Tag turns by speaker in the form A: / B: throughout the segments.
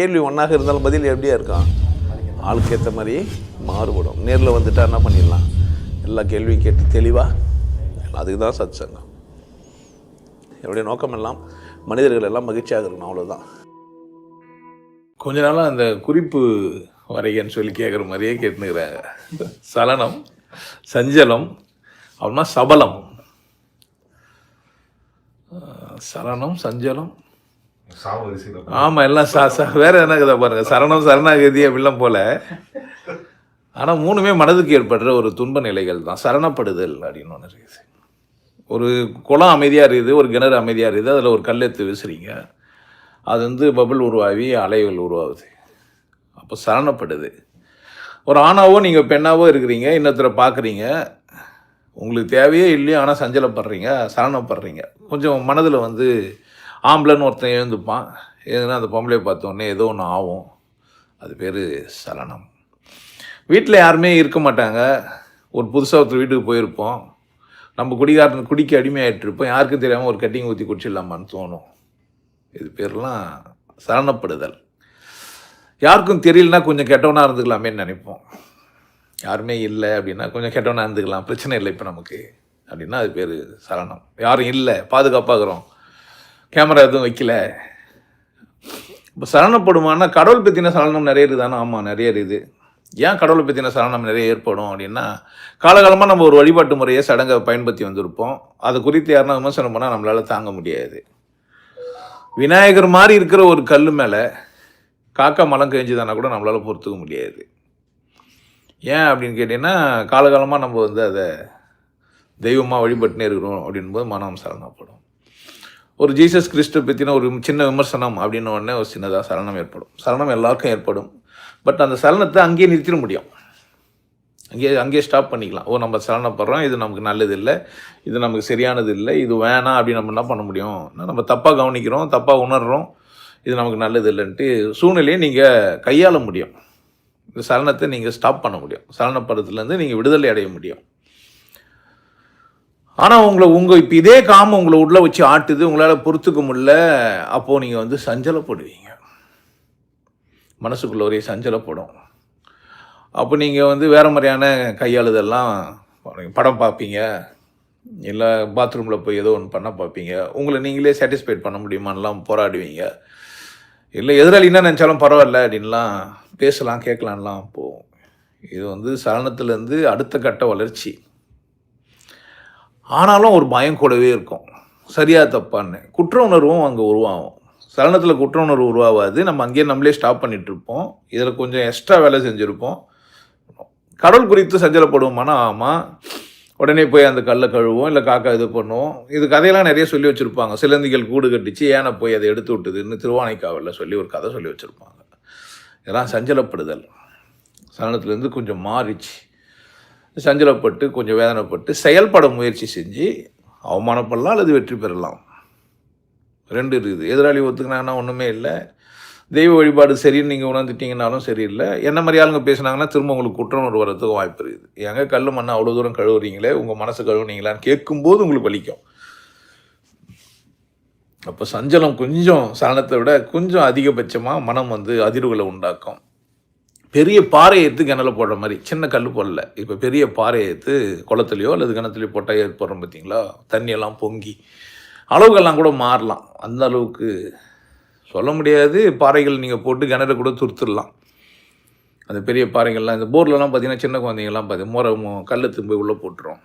A: கேள்வி ஒன்றாக இருந்தாலும் பதில் எப்படியா இருக்கான் ஆளுக்கு ஏற்ற மாதிரி மாறுபடும். நேரில் வந்துட்டா என்ன பண்ணிடலாம்? எல்லா கேள்வியும் கேட்டு தெளிவாக அதுக்கு தான் சத் சங்கம் என்னுடைய நோக்கம் எல்லாம் மனிதர்கள் எல்லாம் மகிழ்ச்சியாக இருக்கணும் அவ்வளோதான் கொஞ்ச நாளாக அந்த குறிப்பு வரைகன்னு சொல்லி கேட்குற மாதிரியே கேட்டுனுக்கிற. சலனம் சஞ்சலம் அப்படின்னா சபலம். சலனம் சஞ்சலம் ஆமாம் எல்லாம் சா சா வேற என்ன கதை பாருங்க? சரணம் சரணாகதி அப்படிலாம் போல. ஆனால் மூணுமே மனதுக்கு ஏற்படுற ஒரு துன்ப நிலைகள் தான். சரணப்படுதல் அப்படின்னு ஒன்று இருக்குது. ஒரு குளம் அமைதியாக இருக்குது ஒரு கிணறு அமைதியாக இருக்குது அதில் ஒரு கல் எடுத்து வீசுறீங்க. அது வந்து பபிள் உருவாகி அலைகள் உருவாகுது. அப்போ சரணப்படுது. ஒரு ஆணாவோ நீங்கள் பெண்ணாவோ இருக்கிறீங்க இன்னொருத்தரை பார்க்குறீங்க உங்களுக்கு தேவையே இல்லையோ ஆனால் சஞ்சலப்படுறீங்க சரணப்படுறீங்க. கொஞ்சம் மனதில் வந்து ஆம்பளைன்னு ஒருத்தன் எழுந்துப்பான். எதுனா அந்த பொம்பளையை பார்த்தோன்னே ஏதோ ஒன்று ஆகும். அது பேர் சலனம். வீட்டில் யாருமே இருக்க மாட்டாங்க. ஒரு புதுசாக ஒருத்தர் வீட்டுக்கு போயிருப்போம். நம்ம குடிகாரன் குடிக்க அடிமையாகிட்டுருப்போம் யாருக்கும் தெரியாமல் ஒரு கட்டிங் ஊற்றி குடிச்சிடலாமான்னு தோணும். இது பேர்லாம் சரணப்படுதல் யாருக்கும் தெரியலனா கொஞ்சம் கெட்டவனாக இருந்துக்கலாமேன்னு நினைப்போம். யாருமே இல்லை அப்படின்னா கொஞ்சம் கெட்டவனாக இருந்துக்கலாம். பிரச்சனை இல்லை இப்போ நமக்கு. அப்படின்னா அது பேர் சரணம் யாரும் இல்லை. பாதுகாப்பாகிறோம் கேமரா எதுவும் வைக்கல. இப்போ சரணப்படுமானா கடவுள் பற்றின சலனம் நிறைய இருக்குதானே ஆமாம் நிறைய இருக்குது. ஏன் கடவுளை பற்றின சலனம் நிறைய ஏற்படும் அப்படின்னா காலகாலமாக நம்ம ஒரு வழிபாட்டு முறையை சடங்கை பயன்படுத்தி வந்திருப்போம். அது குறித்து யாருன்னா விமர்சனம் பண்ணால் நம்மளால் தாங்க முடியாது. விநாயகர் மாதிரி இருக்கிற ஒரு கல் மேலே காக்கா மலம் கழிஞ்சுதானா கூட நம்மளால் பொறுத்துக்க முடியாது. ஏன் அப்படின்னு கேட்டிங்கன்னா காலகாலமாக நம்ம வந்து அதை தெய்வமாக வழிபட்டுனே இருக்கிறோம் அப்படின்போது மனம் சலனப்படும். ஒரு ஜீசஸ் கிறிஸ்து பற்றின ஒரு சின்ன விமர்சனம் அப்படின்ன உடனே ஒரு சின்னதாக சலனம் ஏற்படும். சலனம் எல்லாருக்கும் ஏற்படும். பட் அந்த சலனத்தை அங்கேயே நிறுத்திட முடியும். அங்கேயே அங்கேயே ஸ்டாப் பண்ணிக்கலாம். ஓ நம்ம சலனப்படுறோம். இது நமக்கு நல்லது இல்லை இது நமக்கு சரியானது இல்லை இது வேணாம் அப்படின்னு நம்ம என்ன பண்ண முடியும்? நம்ம தப்பாக கவனிக்கிறோம் தப்பாக உணர்கிறோம் இது நமக்கு நல்லது இல்லைன்ட்டு சூழ்நிலையை நீங்கள் கையாள முடியும். இந்த சலனத்தை நீங்கள் ஸ்டாப் பண்ண முடியும். சலனப்படுறதுலேருந்து நீங்கள் விடுதலை அடைய முடியும். ஆனால் உங்களை உங்கள் இப்போ இதே காமம் உங்களை உள்ளே வச்சு ஆட்டுது உங்களால் பொறுத்துக்க முடியல அப்போது நீங்கள் வந்து சஞ்சலப்படுவீங்க. மனசுக்குள்ள ஒரே சஞ்சலப்படும். அப்போ நீங்கள் வந்து வேறு மாதிரியான கையாளுதெல்லாம் படம் பார்ப்பீங்க. இல்லை பாத்ரூமில் போய் ஏதோ ஒன்று பண்ண பார்ப்பீங்க. உங்களை நீங்களே சாட்டிஸ்ஃபைட் பண்ண முடியுமான்லாம் போராடுவீங்க. இல்லை எதிராளி என்ன நினச்சாலும் பரவாயில்ல அப்படின்லாம் பேசலாம் கேட்கலான்லாம் போகும். இது வந்து சலனத்துலேருந்து அடுத்த கட்ட வளர்ச்சி. ஆனாலும் ஒரு பயம் கூடவே இருக்கும். சரியா தப்பான்னு. குற்ற உணர்வும் அங்கே உருவாகும். சலனத்தில் குற்ற உணர்வு உருவாகாது. நம்ம அங்கேயே நம்மளே ஸ்டாப் பண்ணிட்டு இருப்போம் இதில் கொஞ்சம் எக்ஸ்ட்ரா வேலை செஞ்சுருப்போம். கடவுள் குறித்து சஞ்சலப்படுவோமானா ஆமாம் உடனே போய் அந்த கல்லை கழுவோம் இல்லை காக்கா இது பண்ணுவோம். இது கதையெல்லாம் நிறைய சொல்லி வச்சுருப்பாங்க. சிலந்திகள் கூடு கட்டிச்சு ஏனை போய் அதை எடுத்து விட்டுதுன்னு திருவானைக்காவலில் சொல்லி ஒரு கதை சொல்லி வச்சுருப்பாங்க. இதெல்லாம் சஞ்சலப்படுதல். சலனத்துலேருந்து கொஞ்சம் மாறிச்சு. சஞ்சலப்பட்டு கொஞ்சம் வேதனைப்பட்டு செயல்பட முயற்சி செஞ்சு அவமானப்படலாம் அல்லது வெற்றி பெறலாம். ரெண்டு இருக்குது. எதிராளி ஒத்துக்கினாங்கன்னா ஒன்றுமே இல்லை. தெய்வ வழிபாடு சரின்னு நீங்கள் உணர்ந்துட்டீங்கனாலும் சரியில்லை. என்ன மாதிரி ஆளுங்க பேசுனாங்கன்னா திரும்ப உங்களுக்கு குற்றம் வரதுக்கும் வாய்ப்பு இருக்குது. ஏங்க கல் மண்ணை அவ்வளோ தூரம் கழுவுறீங்களே? உங்கள் மனசு கழுவுனீங்களான்னு கேட்கும்போது உங்களுக்கு வலிக்கும். அப்போ சஞ்சலம் கொஞ்சம் சலனத்தை விட கொஞ்சம் அதிகபட்சமாக மனம் வந்து அதிர்வுகளை உண்டாக்கும். பெரிய பாறையை எடுத்து கிணல போடுற மாதிரி சின்ன கல் போடல. இப்போ பெரிய பாறையை எடுத்து குளத்துலையோ அல்லது கிணத்துலையோ போட்டால் ஏற்படுறோம் பார்த்தீங்களா தண்ணியெல்லாம் பொங்கி அளவுகள்லாம் கூட மாறலாம். அந்த அளவுக்கு சொல்ல முடியாது. பாறைகள் நீங்கள் போட்டு கிணறு கூட துருத்துடலாம். அந்த பெரிய பாறைகள்லாம் இந்த போர்லலாம் பார்த்தீங்கன்னா சின்ன குழந்தைங்கலாம் பார்த்து மோரை கல் திரும்பி உள்ளே போட்டுரும்.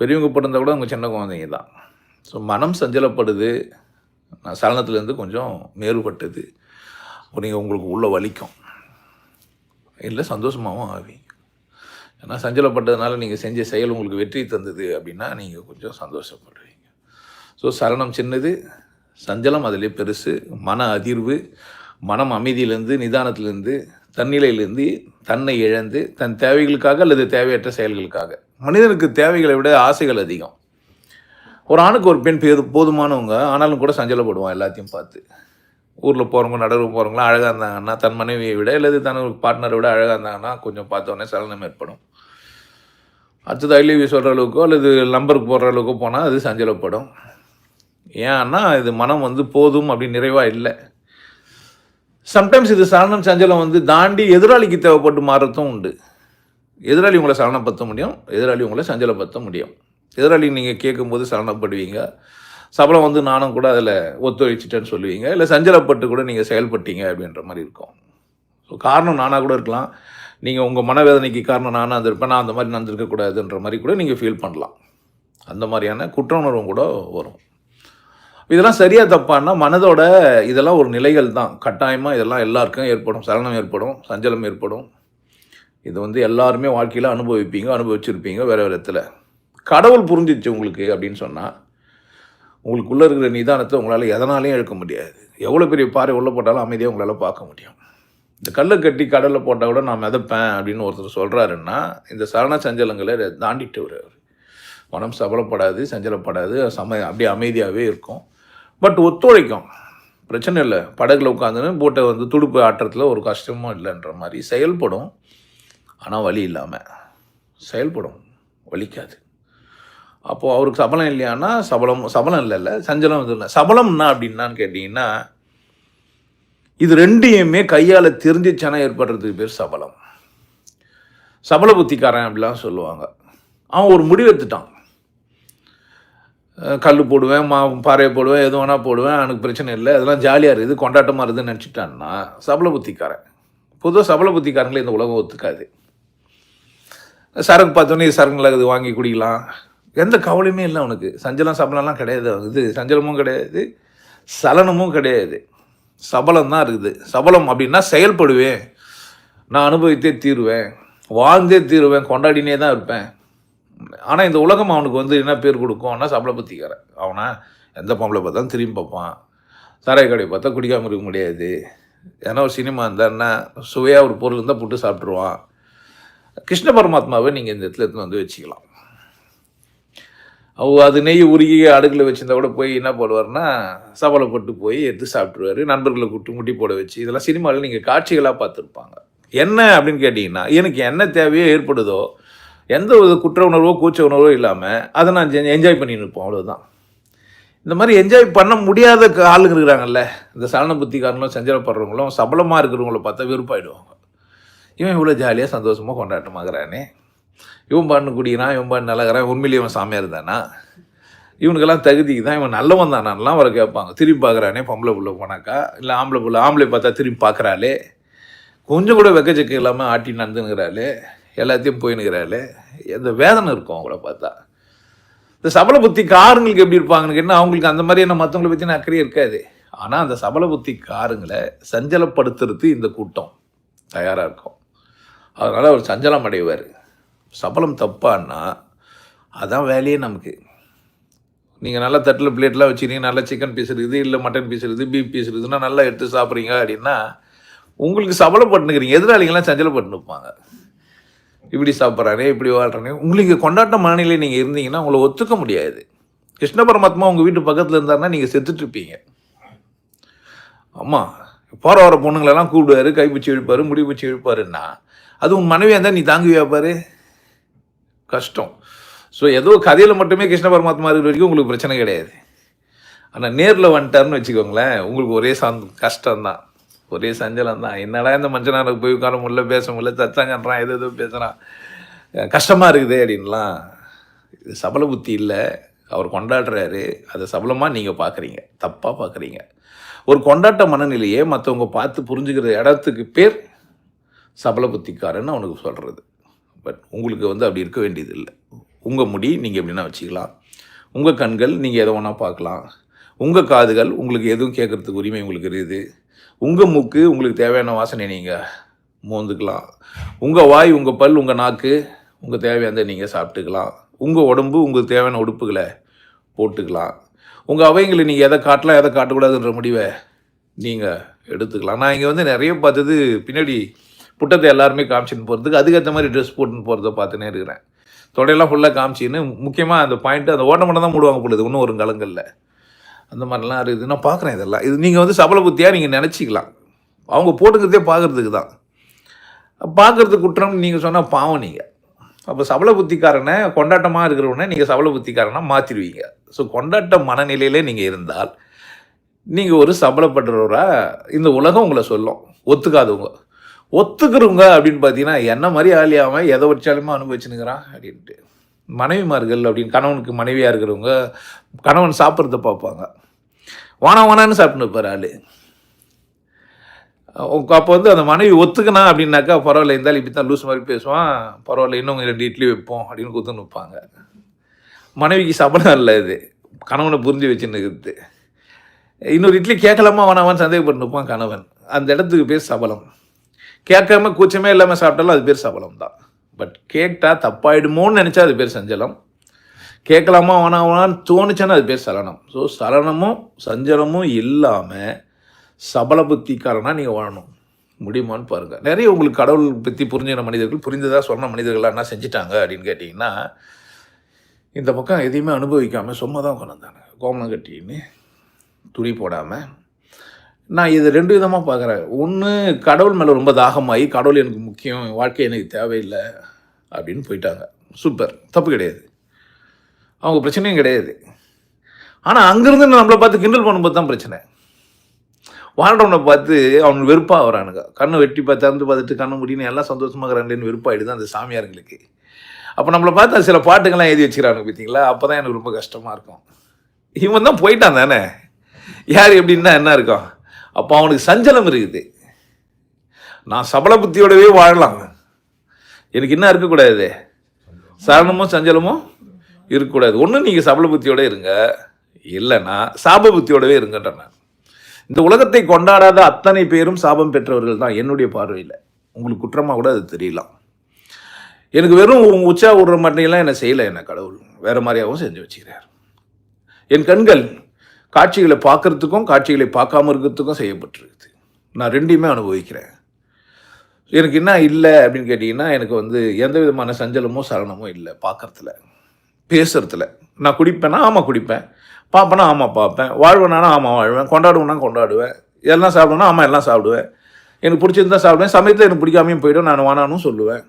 A: பெரியவங்க போட்டிருந்தா கூட அவங்க சின்ன குழந்தைங்க தான். ஸோ மனம் சஞ்சலப்படுது. நான் சலனத்துலேருந்து கொஞ்சம் மேறுபட்டது நீங்கள் உங்களுக்கு உள்ளே வலிக்கும். இல்லை சந்தோஷமாகவும் ஆவீங்க. ஏன்னா சஞ்சலப்பட்டதுனால நீங்கள் செஞ்ச செயல் உங்களுக்கு வெற்றி தந்தது அப்படின்னா நீங்கள் கொஞ்சம் சந்தோஷப்படுவீங்க. ஸோ சரணம் சின்னது சஞ்சலம் அதிலே பெருசு மன அதிர்வு மனம் அமைதியிலேருந்து நிதானத்திலேருந்து தன்னிலையிலேருந்து தன்னை இழந்து தன் தேவைகளுக்காக அல்லது தேவையற்ற செயல்களுக்காக. மனிதனுக்கு தேவைகளை விட ஆசைகள் அதிகம். ஒரு ஆணுக்கு ஒரு பெண் போதுமானவங்க ஆனாலும் கூட சஞ்சலப்படுவான் எல்லாத்தையும் பார்த்து. ஊரில் போகிறவங்க நடுவு போகிறவங்களாம் அழகாக இருந்தாங்கன்னா தன் மனைவியை விட அல்லது தன் பார்ட்னரை விட அழகாக இருந்தாங்கன்னா கொஞ்சம் பார்த்தோன்னே சலனம் ஏற்படும். அடுத்தது ஐ லவ் சொல்கிற அளவுக்கோ அல்லது நம்பருக்கு போடுற அளவுக்கோ போனால் அது சஞ்சலப்படும். ஏன்னா இது மனம் வந்து போதும் அப்படி நிறைவாக இல்லை. சம்டைம்ஸ் இது சலனம் சஞ்சலம் வந்து தாண்டி எதிராளிக்கு தேவைப்பட்டு மாறுறதும் உண்டு. எதிராளி உங்களை சலனப்படுத்த முடியும் எதிராளி உங்களை சஞ்சலப்படுத்த முடியும். எதிராளி நீங்கள் கேட்கும்போது சலனப்படுவீங்க. சபலம் வந்து நானும் கூட அதில் ஒத்துழைச்சிட்டேன்னு சொல்லுவீங்க. இல்லை சஞ்சலப்பட்டு கூட நீங்கள் செயல்பட்டீங்க அப்படின்ற மாதிரி இருக்கும். ஸோ காரணம் நானாக கூட இருக்கலாம். நீங்கள் உங்கள் மனவேதனைக்கு காரணம் நானாக இருந்திருப்பேன். நான் அந்த மாதிரி நடந்திருக்கக்கூடாதுன்ற மாதிரி கூட நீங்கள் ஃபீல் பண்ணலாம். அந்த மாதிரியான குற்ற உணர்வும் கூட வரும். இதெல்லாம் சரியாக தப்பான்னா மனதோட இதெல்லாம் ஒரு நிலைகள் தான். கட்டாயமாக இதெல்லாம் எல்லாருக்கும் ஏற்படும். சலனம் ஏற்படும். சஞ்சலம் ஏற்படும். இது வந்து எல்லாருமே வாழ்க்கையில் அனுபவிப்பீங்க அனுபவிச்சிருப்பீங்க வேறு வேறு இடத்துல. கடவுள் புரிஞ்சிச்சு உங்களுக்கு அப்படின்னு சொன்னால் உங்களுக்குள்ளே இருக்கிற நிதானத்தை உங்களால் எதனாலையும் இழக்க முடியாது. எவ்வளோ பெரிய பாறை உள்ளே போட்டாலும் அமைதியாக உங்களால் பார்க்க முடியும். இந்த கல்லை கட்டி கடலில் போட்டால் கூட நான் மிதப்பேன் அப்படின்னு ஒருத்தர் சொல்கிறாருன்னா இந்த சரண சஞ்சலங்களை தாண்டிட்டு வருவார். மனம் சபலப்படாது சஞ்சலப்படாது சம அப்படியே அமைதியாகவே இருக்கும். பட் ஒத்துழைக்கும். பிரச்சனை இல்லை. படகுல உட்காந்துன்னு போட்டை வந்து துடுப்பு ஆட்டுறதுல ஒரு கஷ்டமும் இல்லைன்ற மாதிரி செயல்படும். ஆனால் வலி இல்லாமல் செயல்படும். வலிக்காது. அப்போது அவருக்கு சபலம் இல்லையானா சபலம் சபலம் இல்லைல்ல சஞ்சலம் இது இல்லை. சபலம்னா அப்படின்னான்னு கேட்டிங்கன்னா இது ரெண்டையுமே கையால் தெரிஞ்சிச்சானா ஏற்படுறதுக்கு பேர் சபலம். சபல புத்திக்காரன் அப்படிலாம் சொல்லுவாங்க. அவன் ஒரு முடிவு எடுத்துட்டான். கல் போடுவேன் மா பாறையை போடுவேன் எது வேணால் போடுவேன் எனக்கு பிரச்சனை இல்லை அதெல்லாம் ஜாலியாக இருக்குது கொண்டாட்டமாக இருக்குதுன்னு நினச்சிட்டான்னா சபல புத்திக்காரன். பொதுவாக சபல புத்திக்காரங்களே இந்த உலகம் ஒத்துக்காது. சரக்கு பார்த்தோன்னே சரங்கில் இது வாங்கி குடிக்கலாம். எந்த கவலையுமே இல்லை அவனுக்கு. சஞ்சலம் சபலம்லாம் கிடையாது. இது சஞ்சலமும் கிடையாது. சலனமும் கிடையாது. சபலம் தான் இருக்குது. சபலம் அப்படின்னா செயல்படுவேன். நான் அனுபவித்தே தீருவேன். வாழ்ந்தே தீருவேன். கொண்டாடினே தான் இருப்பேன். ஆனால் இந்த உலகம் அவனுக்கு வந்து என்ன பேர் கொடுக்கும்னா சபல புத்திக்காரன். அவனை எந்த பொம்பளை பார்த்தாலும் திரும்பி பார்ப்பான். சாராய கடை பார்த்தா குடிக்காமல் இருக்க முடியாது. ஏன்னா ஒரு சினிமா இருந்தான்னா சுவையாக ஒரு பொருள் இருந்தால் புட்டு சாப்பிட்ருவான் கிருஷ்ண பரமாத்மாவை நீங்கள் இந்த இடத்துல எடுத்துன்னு வந்து வச்சுக்கலாம். அது நெய் உருகி அடுக்கில் வச்சிருந்தா கூட போய் என்ன போடுவார்னா சபலப்பட்டு போய் எடுத்து சாப்பிட்ருவாரு நண்பர்களை கூட்டு முட்டி போட வச்சு இதெல்லாம் சினிமாவில் நீங்கள் காட்சிகளாக பார்த்துருப்பாங்க. என்ன அப்படின்னு கேட்டிங்கன்னா எனக்கு என்ன தேவையோ ஏற்படுதோ எந்த ஒரு குற்ற உணர்வோ கூச்ச உணர்வோ இல்லாமல் அதை நான் என்ஜாய் பண்ணின்னு இருப்போம் அவ்வளோதான் இந்த மாதிரி என்ஜாய் பண்ண முடியாத ஆளுங்க இருக்கிறாங்கல்ல இந்த சலன புத்திக்காரங்களும் சஞ்சலப்படுறவங்களும் சபலமாக இருக்கிறவங்கள பார்த்தா வெறுப்பாயிடுவாங்க. இவன் இவ்வளோ ஜாலியாக சந்தோஷமாக கொண்டாட்டமாகறானே. இவன் பாட்டு குடிக்கிறான் இவன் பாட்டு நல்லகிறான் உண்மையிலேயே இவன் சாமியார் தானா? இவனுக்கெல்லாம் தகுதிக்கு தான் இவன் நல்லவன் தானான்லாம் அவரை கேட்பாங்க. திரும்பி பார்க்குறானே பொம்பளை புள்ள போனாக்கா இல்லை ஆம்பளை புள்ள ஆம்பளை பார்த்தா திரும்பி பார்க்குறாளே. கொஞ்சம் கூட வெக்கச்சக்க இல்லாமல் ஆட்டி நடந்துனுங்கிறாளே எல்லாத்தையும் போயினுக்கிறாளே எந்த வேதனை இருக்கும் அவங்கள பார்த்தா? இந்த சபல புத்தி காருங்களுக்கு எப்படி இருப்பாங்கன்னு கேட்டால் அவங்களுக்கு அந்த மாதிரியான மற்றவங்களை பற்றின அக்கறையே இருக்காது. ஆனால் அந்த சபல புத்தி காருங்களை சஞ்சலப்படுத்துறது இந்த கூட்டம் தயாராக இருக்கும். அதனால் அவர் சஞ்சலம் அடைவார். சபலம் தப்பான்னா அதான் வேலையே நமக்கு. நீங்கள் நல்லா தட்டில் பிளேட்லாம் வச்சுருக்கீங்க நல்லா சிக்கன் பீஸ் இருக்குது இல்லை மட்டன் பீஸ் இருக்குது பீஃப் பீஸ் இருக்குதுன்னா நல்லா எடுத்து சாப்பிட்றீங்க அப்படின்னா உங்களுக்கு சபலப்பட்டுனுக்கிறீங்க எதிராளிகள்லாம் சஞ்சலப்பட்டு நிற்பாங்க இப்படி சாப்பிட்றானே இப்படி வாழ்றானே. உங்களுக்கு கொண்டாட்ட மனநிலை நீங்கள் இருந்தீங்கன்னா உங்களை ஒத்துக்க முடியாது. கிருஷ்ண பரமாத்மா உங்கள் வீட்டு பக்கத்தில் இருந்தாருன்னா நீங்கள் செத்துட்ருப்பீங்க ஆமாம் போகிற வர பொண்ணுங்களெல்லாம் கூப்பிடுவார் கைப்பிடிச்சி இழுப்பார் முடி இழுப்பாருன்னா அது உன் மனைவியாக இருந்தால் நீ தாங்குவியாப்பாரு கஷ்டம். ஸோ ஏதோ கதையில் மட்டுமே கிருஷ்ண பரமாத்மா இருக்கிற வரைக்கும் உங்களுக்கு பிரச்சனை கிடையாது. ஆனால் நேரில் வந்துட்டாருன்னு வச்சுக்கோங்களேன் உங்களுக்கு ஒரே சாந்த கஷ்டம்தான். ஒரே சஞ்சலம் தான் என்னடா இந்த மனுஷனாருக்கு போய் உட்கார முடியல பேச முடியல தச்சாங்கன்றான் எது எதோ பேசுகிறான் கஷ்டமாக இருக்குது அப்படின்லாம். இது சபல புத்தி இல்லை. அவர் கொண்டாடுறாரு. அதை சபலமாக நீங்கள் பார்க்குறீங்க தப்பாக பார்க்குறீங்க ஒரு கொண்டாட்ட மனநிலையே மற்றவங்க பார்த்து புரிஞ்சுக்கிற இடத்துக்கு பேர் சபல புத்திக்காரன்னு அவனுக்கு சொல்கிறது பட் உங்களுக்கு வந்து அப்படி இருக்க வேண்டியது இல்லை உங்கள் முடி நீங்கள் எப்படின்னா வச்சுக்கலாம். உங்கள் கண்கள் நீங்கள் எதை வேணால் பார்க்கலாம். உங்கள் காதுகள் உங்களுக்கு எதுவும் கேட்குறதுக்கு உரிமை உங்களுக்கு இருக்குது. உங்கள் மூக்கு உங்களுக்கு தேவையான வாசனை நீங்கள் மோந்துக்கலாம். உங்கள் வாய் உங்கள் பல் உங்கள் நாக்கு உங்கள் தேவையானதை நீங்கள் சாப்பிட்டுக்கலாம். உங்கள் உடம்பு உங்களுக்கு தேவையான உடுப்புகளை போட்டுக்கலாம். உங்கள் அவைங்களை நீங்கள் எதை காட்டலாம் எதை காட்டக்கூடாதுன்ற முடிவை நீங்கள் எடுத்துக்கலாம். நான் இங்கே வந்து நிறைய பார்த்தது பின்னாடி புட்டத்தை எல்லாருமே காமிச்சின்னு போகிறதுக்கு அதுக்கேற்ற மாதிரி ட்ரெஸ் போட்டுன்னு போகிறத பார்த்துனே இருக்கிறேன். தொடையெல்லாம் ஃபுல்லாக காமிச்சின்னு முக்கியமாக அந்த பாயிண்ட்டு அந்த ஓட்ட மட்டும் தான் மூடுவாங்க பொழுது இன்னும் ஒரு கலங்கல்ல அந்த மாதிரிலாம் இருக்குது. நான் பார்க்குறேன் இதெல்லாம். இது நீங்கள் வந்து சபல புத்தியாக நீங்கள் நினச்சிக்கலாம். அவங்க போட்டுக்கிறதே பார்க்குறதுக்கு தான். பார்க்குறதுக்கு குற்றம் நீங்கள் சொன்னால் பாவம் நீங்கள் அப்போ சபல புத்திக்காரனை கொண்டாட்டமாக இருக்கிறவனே நீங்கள் சபல புத்திக்காரனை மாற்றிடுவீங்க ஸோ கொண்டாட்ட மனநிலையிலே நீங்கள் இருந்தால் நீங்கள் ஒரு சபலப்படுறவராக இந்த உலகம் உங்களை சொல்லும். ஒத்துக்காதவங்க. ஒத்துக்கிறவங்க அப்படின்னு பார்த்தீங்கன்னா என்ன மாதிரி ஆலியாமல் எதை வச்சாலுமே அனுபவிச்சுனுங்கிறான் அப்படின்ட்டு. மனைவிமார்கள் அப்படின்னு கணவனுக்கு மனைவியாக இருக்கிறவங்க கணவன் சாப்பிட்றத பார்ப்பாங்க. வானா வானான்னு சாப்பிட்டு இருப்பார் ஆள். அப்போ வந்து அந்த மனைவி ஒத்துக்கணும் அப்படின்னாக்கா பரவாயில்ல இருந்தாலும் இப்படி தான் லூஸ் மாதிரி பேசுவான். பரவாயில்ல இன்னும் ரெண்டு இட்லி வைப்போம் அப்படின்னு கொடுத்து நிற்பாங்க மனைவிக்கு சபலம் இல்லை இது. கணவனை புரிஞ்சு வச்சுன்னு இன்னொரு இட்லி கேட்கலாமா வேணாமான்னு சந்தேகப்பட்டு நிற்பான் கணவன். அந்த இடத்துக்கு பேர் சபலம். கேட்காம கூச்சமே இல்லாமல் சாப்பிட்டாலும் அது பேர் சபலம் தான் பட் கேட்டால் தப்பாயிடுமோன்னு நினச்சா அது பேர் சஞ்சலம். கேட்கலாமா வேணாமான்னு தோணுச்சுன்னா அது பேர் சலனம். ஸோ சலனமும் சஞ்சலமும் இல்லாமல் சபல புத்திக்காரனாக நீங்கள் வாழணும். முடியுமான்னு பாருங்கள் நிறைய உங்களுக்கு கடவுள் பற்றி புரிஞ்சின மனிதர்கள் புரிந்ததாக சொன்ன மனிதர்கள் என்ன செஞ்சிட்டாங்க அப்படின்னு கேட்டிங்கன்னா இந்த பக்கம் எதையுமே அனுபவிக்காமல் சும்மா தான் கொண்டு வந்தாங்க. கோமணம் கட்டின்னு துணி போடாமல் நான் இது ரெண்டு விதமாக பார்க்குறேன் ஒன்று கடவுள் மேலே ரொம்ப தாகமாகி கடவுள் எனக்கு முக்கியம் வாழ்க்கை எனக்கு தேவையில்லை அப்படின்னு போயிட்டாங்க. சூப்பர். தப்பு கிடையாது. அவங்க பிரச்சனையும் கிடையாது. ஆனால் அங்கேருந்து நம்மளை பார்த்து கிண்டல் பண்ணும்போது தான் பிரச்சனை. வாழ்றவனை பார்த்து அவனுக்கு வெறுப்பாக வரானுங்க கண்ணை வெட்டி பார்த்து திறந்து பார்த்துட்டு கண்ணை முடின்னு எல்லாம் சந்தோஷமாக சந்தோஷமாகறாங்களேன்னு வெறுப்பாயிடுது அந்த சாமியாருங்களுக்கு அப்போ நம்மளை பார்த்து சில பாட்டுங்கள்லாம் எழுதி வச்சுக்கிறானுங்க பார்த்தீங்களா? அப்போ தான் எனக்கு ரொம்ப கஷ்டமாக இருக்கும். இவன் தான் போயிட்டான் தானே? யார் எப்படின்னா என்ன இருக்கும்? அப்போ அவனுக்கு சஞ்சலம் இருக்குது. நான் சபல புத்தியோடவே வாழலாம். எனக்கு என்ன இருக்கக்கூடாது. சரணமும் சஞ்சலமும் இருக்கக்கூடாது. ஒன்று நீங்கள் சபல புத்தியோட இருங்க. இல்லைன்னா சாப புத்தியோடவே இருங்கன்றேன் இந்த உலகத்தை கொண்டாடாத அத்தனை பேரும் சாபம் பெற்றவர்கள் தான் என்னுடைய பார்வையில். உங்களுக்கு குற்றமாக கூட அது தெரியலாம். எனக்கு வெறும் உச்சா விடுற மாட்டேங்கலாம் என்னை செய்யலை என்ன கடவுள். வேறு மாதிரியாகவும் செஞ்சு வச்சுக்கிறார். என் கண்கள் காட்சிகளை பார்க்கறதுக்கும் காட்சிகளை பார்க்காம இருக்கிறதுக்கும் செய்யப்பட்டிருக்குது. நான் ரெண்டையுமே அனுபவிக்கிறேன். எனக்கு என்ன இல்லை அப்படின்னு கேட்டிங்கன்னா எனக்கு வந்து எந்த விதமான சஞ்சலமோ சலனமோ இல்லை பார்க்குறதுல. பேசுறதுல. நான் குடிப்பேன்னா ஆமாம் குடிப்பேன். பார்ப்பேனா ஆமாம் பார்ப்பேன். வாழ்வேனா ஆமாம் வாழ்வேன். கொண்டாடுவேனா கொண்டாடுவேன். எல்லாம் சாப்பிடுவேனா ஆமாம் எல்லாம் சாப்பிடுவேன். எனக்கு பிடிச்சிருந்தா சாப்பிடுவேன். சமயத்தில் எனக்கு பிடிக்காமையும் போயிடும். நான் வேணானும் சொல்லுவேன்.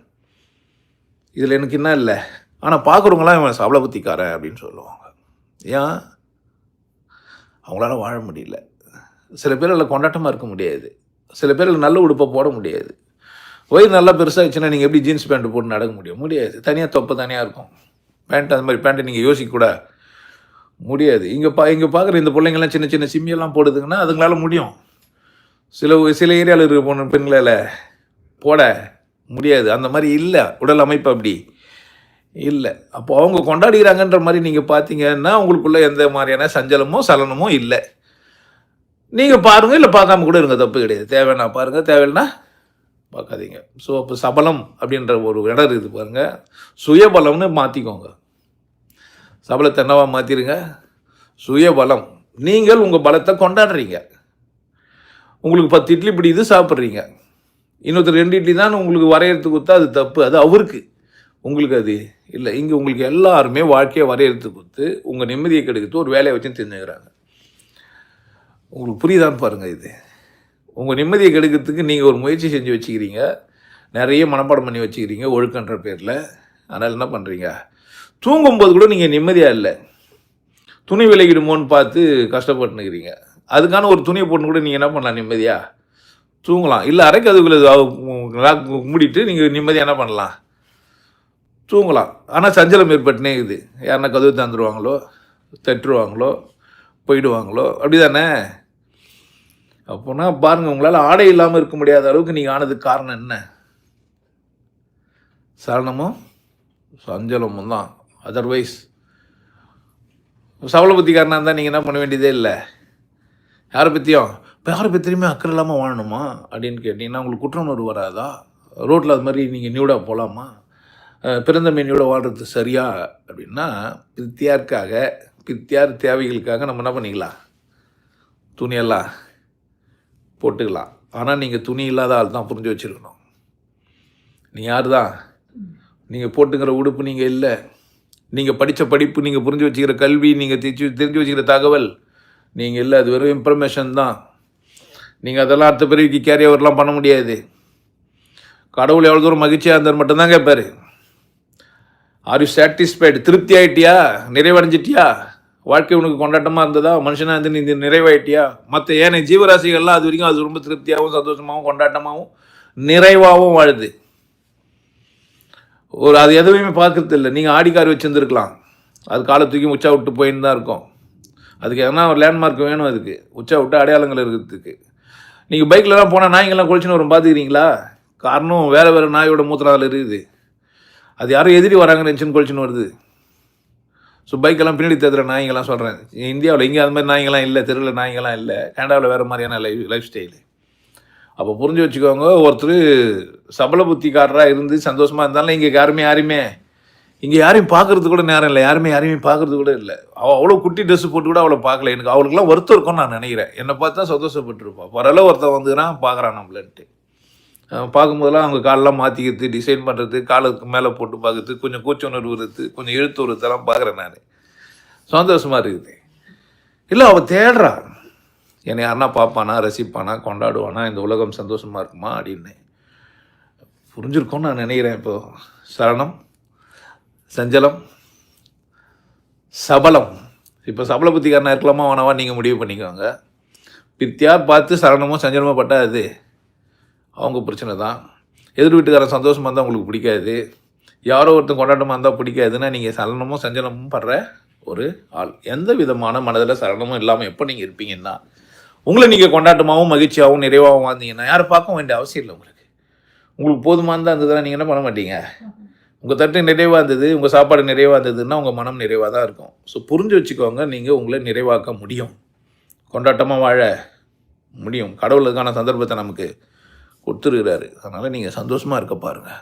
A: இதில் எனக்கு என்ன இல்லை. ஆனால் பார்க்குறவங்களாம் இவன் சவலபுத்திக்காரன் அப்படின்னு சொல்லுவாங்க. ஏன்? அவங்களால வாழ முடியல. சில பேர் அதில் கொண்டாட்டமாக இருக்க முடியாது. சில பேர் நல்ல உடுப்பை போட முடியாது. வயிறு நல்லா பெருசாகிடுச்சுன்னா நீங்கள் எப்படி ஜீன்ஸ் பேண்ட் போட்டு நடக்க முடியும்? முடியாது. தனியாக தொப்பை தனியாக இருக்கும். பேண்ட் அந்த மாதிரி பேண்ட்டை நீங்கள் யோசிக்கக்கூட முடியாது. இங்கே பா இங்கே பார்க்குற இந்த பிள்ளைங்கள்லாம் சின்ன சின்ன சிம்மியெல்லாம் போடுதுங்கன்னா அதுங்களால முடியும். சில சில ஏரியாவில் இருக்க பொண்ணு பெண்களால் போட முடியாது. அந்த மாதிரி இல்லை. உடல் அமைப்பு அப்படி. இல்லை. அப்போ அவங்க கொண்டாடுகிறாங்கன்ற மாதிரி நீங்கள் பார்த்தீங்கன்னா உங்களுக்குள்ளே எந்த மாதிரியான சஞ்சலமோ சலனமோ இல்லை. நீங்கள் பாருங்கள் இல்லை பார்க்காம கூட இருங்க. தப்பு கிடையாது. தேவைன்னா பாருங்கள் தேவையில்லைன்னா பார்க்காதீங்க. ஸோ அப்போ சபலம் அப்படின்ற ஒரு இடம் இருக்குது பாருங்கள் சுயபலம்னு மாற்றிக்கோங்க சபலத்தை என்னவா மாற்றிடுங்க சுயபலம். நீங்கள் உங்கள் பலத்தை கொண்டாடுறீங்க. உங்களுக்கு பத்து இட்லி பிடிக்குது சாப்பிட்றீங்க. இன்னொருத்தர் ரெண்டு இட்லி தான் உங்களுக்கு வரையறது கொடுத்தா அது தப்பு. அது அவருக்கு. உங்களுக்கு அது இல்லை. இங்கே உங்களுக்கு எல்லாருமே வாழ்க்கையை வரையறுத்து கொடுத்து உங்கள் நிம்மதியை கெடுக்கிறது ஒரு வேலையை வச்சு தெரிஞ்சுக்கிறாங்க உங்களுக்கு புரியுதான்னு பாருங்கள் இது. உங்கள் நிம்மதியை கெடுக்கிறதுக்கு நீங்கள் ஒரு முயற்சி செஞ்சு வச்சுக்கிறீங்க. நிறைய மனப்பாடம் பண்ணி வச்சுக்கிறீங்க ஒழுக்கன்ற பேரில். அதனால் என்ன பண்ணுறீங்க தூங்கும்போது கூட நீங்கள் நிம்மதியாக இல்லை. துணி விலகிடுமோன்னு பார்த்து கஷ்டப்பட்டுனுக்கிறீங்க. அதுக்கான ஒரு துணியை போட்டு கூட நீங்கள் என்ன பண்ணலாம் நிம்மதியாக தூங்கலாம். இல்லை அரைக்கு அதுக்குள்ளே மூடிட்டு நீங்கள் நிம்மதியாக என்ன பண்ணலாம்? தூங்கலாம். ஆனால் சஞ்சலம் ஏற்பட்டுனே இருக்குது. யாருன்னா கதவு தந்துடுவாங்களோ தட்டுருவாங்களோ போயிடுவாங்களோ அப்படி தானே அப்போனா பாருங்கள் உங்களால் ஆடை இல்லாமல் இருக்க முடியாத அளவுக்கு நீங்கள் ஆனதுக்கு காரணம் என்ன? சரணமும் சஞ்சலமும் தான். அதர்வைஸ் சவள புத்திக்காரனாக இருந்தால் நீங்கள் என்ன பண்ண வேண்டியதே இல்லை. யாரை பற்றியும் இப்போ யாரை பற்றியுமே அக்கறை இல்லாமல் வாழணுமா? அப்படின்னு கேட்டிங்கன்னா உங்களுக்கு குற்றணர்வு வராதா? ரோட்டில் அது மாதிரி நீங்கள் நியூடாக போகலாமா பிறந்த மீனியோடு வாழ்கிறது சரியா அப்படின்னா பித்தியாருக்காக பித்தியார் தேவைகளுக்காக நம்ம என்ன பண்ணிக்கலாம்? துணியெல்லாம் போட்டுக்கலாம். ஆனால் நீங்கள் துணி இல்லாத ஆள் தான் புரிஞ்சு வச்சுருக்கணும். நீ யார் தான் நீங்கள் போட்டுக்கிற உடுப்பு நீங்கள் இல்லை. நீங்கள் படித்த படிப்பு நீங்கள் புரிஞ்சு வச்சுக்கிற கல்வி நீங்கள் தெரிஞ்சு தெரிஞ்சு வச்சுக்கிற தகவல் நீங்கள் இல்லை அது வெறும் இன்ஃபர்மேஷன் தான். நீங்கள் அதெல்லாம் அடுத்த பிறவிக்கு கேரி ஓவர்லாம் பண்ண முடியாது. கடவுள் எவ்வளோ தூரம் மகிழ்ச்சியாக இருந்தார் மட்டும்தான் கேட்பார் ஆர் யூ சாட்டிஸ்ஃபைடு திருப்தி ஆகிட்டியா நிறைவடைஞ்சிட்டியா? வாழ்க்கை உனக்கு கொண்டாட்டமாக இருந்ததா? மனுஷனாக இருந்து நீ இந்த நிறைவாயிட்டியா? மற்ற ஏனைய ஜீவராசிகள்லாம் அது வரைக்கும் அது ரொம்ப திருப்தியாகவும் சந்தோஷமாகவும் கொண்டாட்டமாகவும் நிறைவாகவும் வாழுது. ஒரு அது எதுவுமே பார்க்கறது இல்லை நீங்கள் ஆடிக்கார் வச்சுருந்துருக்கலாம். அது காலை தூக்கி உச்சா விட்டு போயின்னு தான் இருக்கும். அதுக்கு எதனா ஒரு லேண்ட்மார்க் வேணும் அதுக்கு. உச்சா விட்டு அடையாளங்கள் இருக்கிறதுக்கு. நீங்கள் பைக்லலாம் போனால் நாய்ங்கெல்லாம் குளிச்சுன்னு வரும். பார்த்துக்கிறீங்களா? காரணம் வேறு வேறு நாயோட மூத்திரம் அதில் இருக்குது. அது யாரும் எதிரி வராங்கன்னு நினச்சின்னு குளிச்சுன்னு வருது. ஸோ பைக்கெல்லாம் பின்னாடி தேர்தல நாய்ங்கெல்லாம் சொல்கிறேன் இந்தியாவில் இங்கே அது மாதிரி நாய்ங்கெல்லாம் இல்லை தெருவில் நாய்ங்கெல்லாம் இல்லை கனடாவில் வேறு மாதிரியான லைஃப் லைஃப் ஸ்டைலு அப்போ புரிஞ்சு வச்சுக்கோங்க ஒருத்தர் சபல புத்திக்காரராக இருந்து சந்தோஷமாக இருந்தாலும் இங்கே யாருமே யாருமே இங்கே யாரையும் பார்க்கறது கூட நேரம் இல்லை யாருமே யாரையுமே பார்க்கறது கூட இல்லை. அவள் அவ்வளோ குட்டி ட்ரெஸ் போட்டு கூட அவளை பார்க்கல எனக்கு அவளுக்குலாம் வருத்தம் இருக்கும்னு நான் நினைக்கிறேன். என்னை பார்த்தா சந்தோஷப்பட்டுருப்பா. பரவாயில்ல ஒருத்தன் வந்துக்கிறான் பார்க்குறான் நம்மளன்ட்டு. பார்க்கும்போதெல்லாம் அவங்க காலெலாம் மாற்றிக்கிறது டிசைன் பண்ணுறது காலுக்கு மேலே போட்டு பார்க்குறது கொஞ்சம் கூச்ச வருது கொஞ்சம் இழுத்து வருதெல்லாம் பார்க்குறேன் நான். சந்தோஷமாக இருக்குது. இல்லை அவள் தேடுறா. என்னை யாருன்னா பார்ப்பானா ரசிப்பானா கொண்டாடுவானா இந்த உலகம் சந்தோஷமாக இருக்குமா அப்படின்னு. புரிஞ்சிருக்கும்னு நான் நினைக்கிறேன் இப்போ. சரணம் சஞ்சலம் சபலம். இப்போ சபல புத்திக்காரனா இருக்கலாமா வேணாவா நீங்கள் முடிவு பண்ணிக்கோங்க. பித்தியார் பார்த்து சரணமோ சஞ்சலமோ பட்டாது அவங்க பிரச்சனை தான். எதிர் வீட்டுக்காரன் சந்தோஷமாக இருந்தால் உங்களுக்கு பிடிக்காது. யாரோ ஒருத்தன் கொண்டாட்டமாக இருந்தால் பிடிக்காதுன்னா நீங்கள் சலனமும் சஞ்சலமும் படுற ஒரு ஆள். எந்த விதமான மனதில் சலனமும் இல்லாமல் எப்போ நீங்கள் இருப்பீங்கன்னா உங்களை நீங்கள் கொண்டாட்டமாகவும் மகிழ்ச்சியாகவும் நிறைவாகவும் வாழ்ந்தீங்கன்னா யாரும் பார்க்க வேண்டிய அவசியம் இல்லை உங்களுக்கு. உங்களுக்கு போதுமானதாக இருந்ததுன்னா நீங்கள் என்ன பண்ண மாட்டீங்க? உங்கள் தட்டு நிறைவாக இருந்தது உங்கள் சாப்பாடு நிறைவாக இருந்ததுன்னா உங்கள் மனம் நிறைவாக தான் இருக்கும். ஸோ புரிஞ்சு வச்சுக்கோங்க நீங்கள் உங்களை நிறைவாக்க முடியும். கொண்டாட்டமாக வாழ முடியும். கடவுளுக்கான சந்தர்ப்பத்தை நமக்கு கொடுத்துருக்கிறாரு. அதனால் நீங்கள் சந்தோஷமாக இருக்க பாருங்கள்